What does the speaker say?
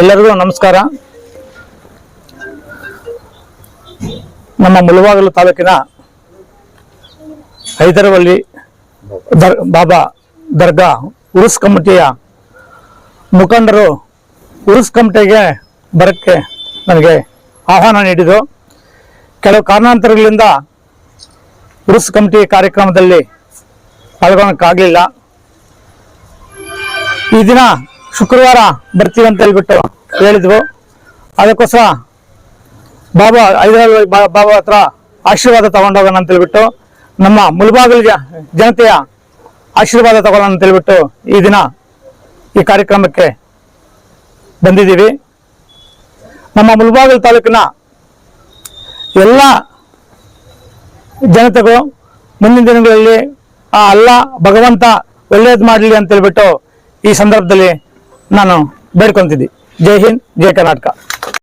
ಎಲ್ಲರಿಗೂ ನಮಸ್ಕಾರ. ನಮ್ಮ ಮುಳುವಾಗಲು ತಾಲೂಕಿನ ಹೈದರವಲ್ಲಿ ದರ್, ಬಾಬಾ ದರ್ಗಾ ಉರುಸ್ ಕಮಿಟಿಯ ಮುಖಂಡರು ಉರುಸ್ ಕಮಿಟಿಗೆ ಬರಕ್ಕೆ ನನಗೆ ಆಹ್ವಾನ ನೀಡಿದರು. ಕೆಲವು ಕಾರಣಾಂತರಗಳಿಂದ ಉರುಸ್ ಕಮಿಟಿ ಕಾರ್ಯಕ್ರಮದಲ್ಲಿ ಪಾಲ್ಗೊಳ್ಳೋಕ್ಕಾಗಲಿಲ್ಲ. ಈ ದಿನ ಶುಕ್ರವಾರ ಬರ್ತೀವಿ ಅಂತ ಹೇಳ್ಬಿಟ್ಟು ಹೇಳಿದ್ವು. ಅದಕ್ಕೋಸ್ಕರ ಬಾಬಾ ಹೈದರಾಬಾದ್ ಬಾಬಾ ಹತ್ರ ಆಶೀರ್ವಾದ ತಗೊಂಡೋಗೋಣ ಅಂತ ಹೇಳ್ಬಿಟ್ಟು ನಮ್ಮ ಮುಲ್ಬಾಗಲ್ ಜನತೆಯ ಆಶೀರ್ವಾದ ತಗೊಳ್ಳೋಣ ಅಂತ ಹೇಳ್ಬಿಟ್ಟು ಈ ದಿನ ಈ ಕಾರ್ಯಕ್ರಮಕ್ಕೆ ಬಂದಿದ್ದೀವಿ. ನಮ್ಮ ಮುಲ್ಬಾಗಲ್ ತಾಲೂಕಿನ ಎಲ್ಲ ಜನತೆಗೂ ಮುಂದಿನ ದಿನಗಳಲ್ಲಿ ಆ ಅಲ್ಲ ಭಗವಂತ ಒಳ್ಳೇದು ಮಾಡಲಿ ಅಂತ ಹೇಳ್ಬಿಟ್ಟು ಈ ಸಂದರ್ಭದಲ್ಲಿ ನಾನು ಬೇಡ್ಕೊಂತಿದ್ದಿ ಜೈ ಹಿಂದ್ ಜೈ ಕರ್ನಾಟಕ